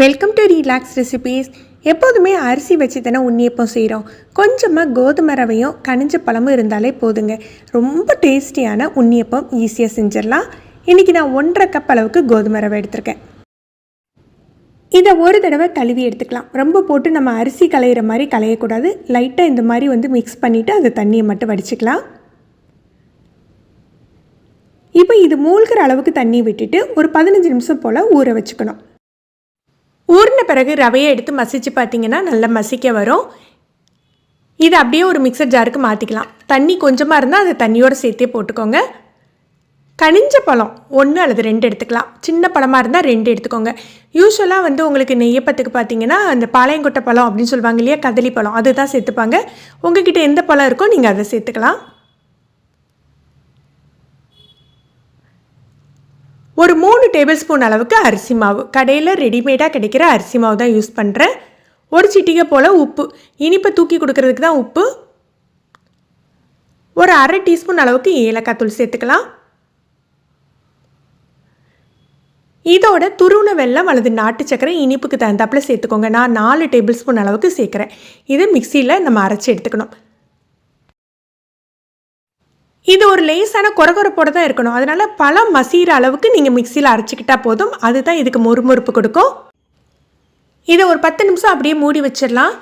Welcome to relax recipes எப்போதுமே அரிசி வச்சு தானே உண்ணியப்பம் செய்கிறோம் கொஞ்சமாக கோதுமை ரவையும் கனிஞ்ச பழமும் இருந்தாலே போதுங்க. ரொம்ப டேஸ்டியான உண்ணியப்பம் ஈஸியாக செஞ்சிடலாம். இன்றைக்கி நான் ஒன்றரை கப் அளவுக்கு கோதுமை ரவை எடுத்திருக்கேன். இதை ஒரு தடவை கழுவி எடுத்துக்கலாம். ரொம்ப போட்டு நம்ம அரிசி களையிற மாதிரி களையக்கூடாது. லைட்டாக இந்த மாதிரி வந்து மிக்ஸ் பண்ணிவிட்டு அந்த தண்ணியை மட்டும் வடிச்சுக்கலாம். இப்போ இது மூழ்கிற அளவுக்கு தண்ணி விட்டுட்டு ஒரு பதினஞ்சு நிமிஷம் போல் ஊற வச்சுக்கணும். ஊறின பிறகு ரவையை எடுத்து மசிச்சு பார்த்தீங்கன்னா நல்லா மசிக்க வரும். இதை அப்படியே ஒரு மிக்சர் ஜாருக்கு மாற்றிக்கலாம் தண்ணி கொஞ்சமாக இருந்தால் அதை தண்ணியோடு சேர்த்தே போட்டுக்கோங்க. கனிஞ்ச பழம் ஒன்று அல்லது ரெண்டு எடுத்துக்கலாம். சின்ன பழமாக இருந்தால் ரெண்டு எடுத்துக்கோங்க. யூஸ்வலாக வந்து உங்களுக்கு நெய்யப்பத்துக்கு பார்த்தீங்கன்னா அந்த பாளையங்கொட்டை பழம் அப்படின்னு சொல்லுவாங்க இல்லையா? கதலி பழம் அதுதான் சேர்த்துப்பாங்க. உங்ககிட்ட எந்த பழம் இருக்கோ நீங்கள் அதை சேர்த்துக்கலாம். ஒரு மூணு டேபிள் ஸ்பூன் அளவுக்கு அரிசி மாவு. கடையில் ரெடிமேடாக கிடைக்கிற அரிசி மாவு தான் யூஸ் பண்ணுறேன் ஒரு சிட்டிகை போல் உப்பு. இனிப்பை தூக்கி கொடுக்கறதுக்கு தான் உப்பு. ஒரு அரை டீஸ்பூன் அளவுக்கு ஏலக்காய் தூள் சேர்த்துக்கலாம். இதோட துருவன வெல்லம் அல்லது நாட்டு சக்கரை இனிப்புக்கு தகுந்தாப்புல சேர்த்துக்கோங்க. நான் நாலு டேபிள் ஸ்பூன் அளவுக்கு சேர்க்குறேன். இது மிக்சியில் நம்ம அரைச்சி எடுத்துக்கணும். இது ஒரு லேசான குறகுறப்போடு தான் இருக்கணும். அதனால் பழம் மசிகிற அளவுக்கு நீங்கள் மிக்சியில் அரைச்சிக்கிட்டா போதும். அதுதான் இதுக்கு மொறுமொறுப்பு கொடுக்கும். இதை ஒரு பத்து நிமிஷம் அப்படியே மூடி வச்சிடலாம்.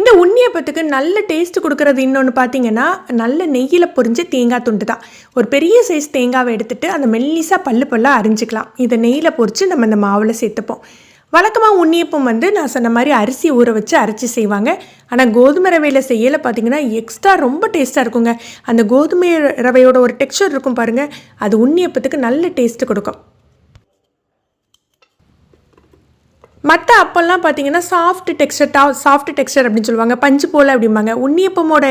இந்த உண்ணியப்பத்துக்கு நல்ல டேஸ்ட் கொடுக்குறது இன்னொன்று பார்த்தீங்கன்னா நல்ல நெய்யில் பொரிஞ்ச தேங்காய் துண்டு தான். ஒரு பெரிய சைஸ் தேங்காவை எடுத்துகிட்டு அந்த மெல்லிசாக பல்லு பல்லாக அரிஞ்சிக்கலாம். இதை நெய்யில் பொரித்து நம்ம இந்த மாவில் சேர்த்துப்போம். வழக்கமாக உண்ணியப்பம் வந்து நான் சொன்ன மாதிரி அரிசி ஊற வச்சு அரைச்சி செய்வாங்க. ஆனால் கோதுமை ரவையில் செய்யலை பார்த்தீங்கன்னா எக்ஸ்ட்ரா ரொம்ப டேஸ்ட்டாக இருக்குங்க. அந்த கோதுமை ரவையோட ஒரு டெக்ஸ்சர் இருக்கும் பாருங்கள் அது உண்ணியப்பத்துக்கு நல்ல டேஸ்ட்டு கொடுக்கும். மற்ற அப்பெல்லாம் பார்த்தீங்கன்னா சாஃப்ட் டெக்ஸ்டர் டா சாஃப்ட் டெக்ஸ்டர் அப்படின்னு சொல்லுவாங்க. பஞ்சு போல் அப்படிம்பாங்க. உண்ணியப்பமோட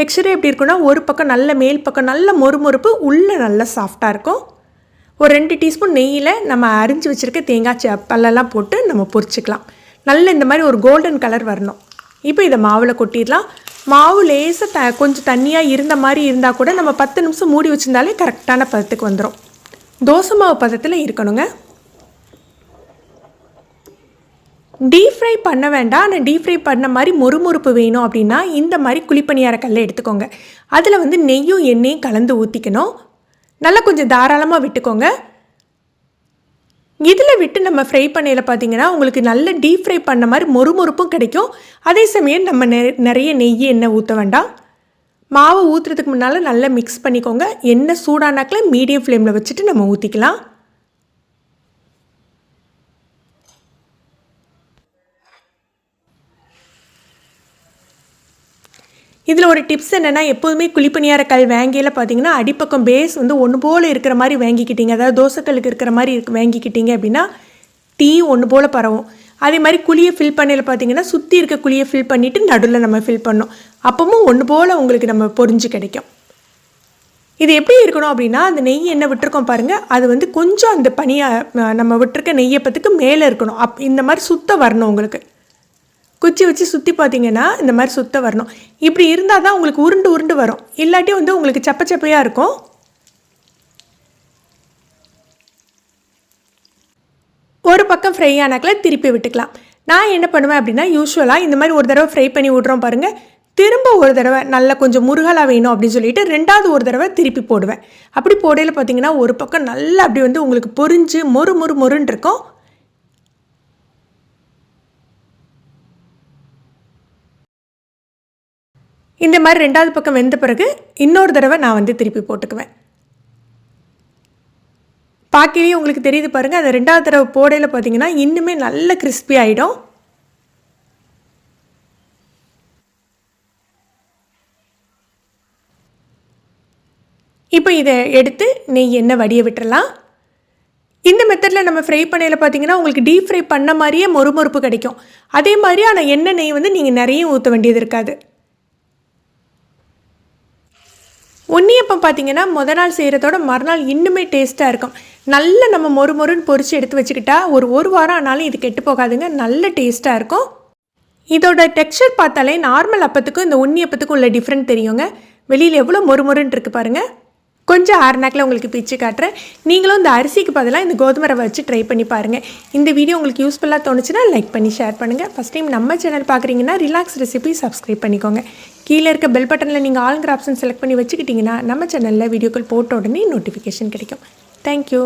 டெக்ஸ்டரே எப்படி இருக்குன்னா ஒரு பக்கம் நல்ல மேல் பக்கம் நல்ல மொறுமொறுப்பு உள்ளே நல்லா சாஃப்டாக இருக்கும். ஒரு ரெண்டு டீஸ்பூன் நெய்யில் நம்ம அரிஞ்சு வச்சுருக்க தேங்காய் ச பல்லெல்லாம் போட்டு நம்ம பொரிச்சிக்கலாம். நல்ல இந்த மாதிரி ஒரு கோல்டன் கலர் வரணும். இப்போ இதை மாவில் கொட்டிடலாம். மாவு லேசாக த கொஞ்சம் தண்ணியாக இருந்த மாதிரி இருந்தால் கூட நம்ம பத்து நிமிஷம் மூடி வச்சுருந்தாலே கரெக்டான பதத்துக்கு வந்துடும் தோசை மாவு பதத்தில் இருக்கணுங்க. டீப் ஃப்ரை பண்ண வேண்டாம். ஆனால் டீப் ஃப்ரை பண்ண மாதிரி மொறுமொறுப்பு வேணும் அப்படின்னா இந்த மாதிரி குழிப்பணியார கல்லை எடுத்துக்கோங்க. அதில் வந்து நெய்யும் எண்ணெயும் கலந்து ஊற்றிக்கணும் நல்லா கொஞ்சம் தாராளமாக விட்டுக்கோங்க. இதில் விட்டு நம்ம ஃப்ரை பண்ணையில் பார்த்தீங்கன்னா உங்களுக்கு நல்ல டீப் ஃப்ரை பண்ண மாதிரி மொறுமொறுப்பும் கிடைக்கும். அதே சமயம் நம்ம நெ- நிறைய நெய் எண்ணெய் ஊற்ற வேண்டாம். மாவு ஊற்றுறதுக்கு முன்னால் நல்லா மிக்ஸ் பண்ணிக்கோங்க. எண்ணெய் சூடானாக்கில் மீடியம் ஃப்ளேமில் வச்சுட்டு நம்ம ஊற்றிக்கலாம் இதில் ஒரு டிப்ஸ் என்னென்னா எப்போதுமே குழிப்பணியார கல் வாங்கியில் பார்த்தீங்கன்னா அடிப்பக்கம் பேஸ் வந்து ஒன்று போல் இருக்கிற மாதிரி வாங்கிக்கிட்டீங்க. அதாவது தோசைக்கல்லுக்கு இருக்கிற மாதிரி இருக்கு வாங்கிக்கிட்டீங்க அப்படின்னா டீ ஒன்று போல் பரவும். அதே மாதிரி குழியை ஃபில் பண்ணையில் பார்த்தீங்கன்னா சுற்றி இருக்க குழியை ஃபில் பண்ணிவிட்டு நடுவில் நம்ம ஃபில் பண்ணோம் அப்பவும் ஒன்று போல் உங்களுக்கு நம்ம பொறிஞ்சு கிடைக்கும். இது எப்படி இருக்கணும் அப்படின்னா அந்த நெய் என்ன விட்டுருக்கோம் பாருங்கள் அது வந்து கொஞ்சம் அந்த பனியை நம்ம விட்டுருக்க நெய்யப்பத்துக்கு மேலே இருக்கணும். அப் இந்த மாதிரி சுத்த வரணும் உங்களுக்கு. குச்சி வச்சு சுற்றி பார்த்தீங்கன்னா இந்த மாதிரி சுத்த வரணும். இப்படி இருந்தால் தான் உங்களுக்கு உருண்டு உருண்டு வரும். இல்லாட்டி வந்து உங்களுக்கு சப்ப சப்பையாக இருக்கும். ஒரு பக்கம் ஃப்ரை ஆனாக்கில் திருப்பி விட்டுக்கலாம். நான் என்ன பண்ணுவேன் அப்படின்னா யூஸ்வலாக இந்த மாதிரி ஒரு தடவை ஃப்ரை பண்ணி விட்றோம் பாருங்கள் திரும்ப ஒரு தடவை நல்லா கொஞ்சம் முருகலாக வேணும் அப்படின்னு சொல்லிட்டு ரெண்டாவது ஒரு தடவை திருப்பி போடுவேன். அப்படி போடையில் பார்த்தீங்கன்னா ஒரு பக்கம் நல்லா அப்படி வந்து உங்களுக்கு பொறிஞ்சு மொறு மொறு மொறுன்னு இருக்கும். இந்த மாதிரி ரெண்டாவது பக்கம் வெந்த பிறகு இன்னொரு தடவை நான் வந்து திருப்பி போட்டுக்குவேன். பார்க்கவே உங்களுக்கு தெரியுது பாருங்கள் அந்த ரெண்டாவது தடவை போடையில் பார்த்தீங்கன்னா இன்னுமே நல்ல கிறிஸ்பி ஆகிடும் இப்போ இதை எடுத்து நெய் எண்ணெய் வடிய விட்டுறலாம். இந்த மெத்தடில் நம்ம ஃப்ரை பண்ணையில் பார்த்தீங்கன்னா உங்களுக்கு டீப் ஃப்ரை பண்ண மாதிரியே மொறுமொறுப்பு கிடைக்கும். அதே மாதிரி ஆனால் எண்ணெய் நெய் வந்து நீங்கள் நிறைய ஊற்ற வேண்டியது இருக்காது. உன்னியப்பம் பார்த்தீங்கன்னா முத நாள் செய்கிறதோட மறுநாள் இன்னுமே டேஸ்ட்டாக இருக்கும். நல்ல நம்ம மொறு மொறுன்னு பொரிச்சு எடுத்து வச்சுக்கிட்டா ஒரு ஒரு வாரம் ஆனாலும் இது கெட்டு போகாதுங்க. நல்ல டேஸ்ட்டாக இருக்கும். இதோட டெக்ஸ்சர் பார்த்தாலே நார்மல் அப்பத்துக்கும் இந்த உன்னியப்பத்துக்கும் உள்ள டிஃப்ரெண்ட் தெரியுங்க. வெளியில் எவ்வளோ மொறு மொறுன்னு இருக்கு பாருங்கள் கொஞ்சம் ஆறுநாக்கில் உங்களுக்கு பிச்சு காட்டுறேன். நீங்களும் இந்த அரிசிக்கு பதிலாக இந்த கோதுமை ரவை வச்சு ட்ரை பண்ணி பாருங்கள் இந்த வீடியோ உங்களுக்கு யூஸ்ஃபுல்லாக தோணுச்சுன்னா லைக் பண்ணி ஷேர் பண்ணுங்கள் ஃபஸ்ட் டைம் நம்ம சேனல் பார்க்குறீங்கன்னா ரிலாக்ஸ் ரெசிபி சப்ஸ்கிரைப் பண்ணிக்கோங்க. கீழே இருக்க பெல் பட்டனில் நீங்கள் ஆளுங்கிற ஆப்ஷன் செலக்ட் பண்ணி வச்சுக்கிட்டிங்கன்னா நம்ம சேனலில் வீடியோக்கள் போட்ட உடனே நோட்டிஃபிகேஷன் கிடைக்கும். தேங்க்யூ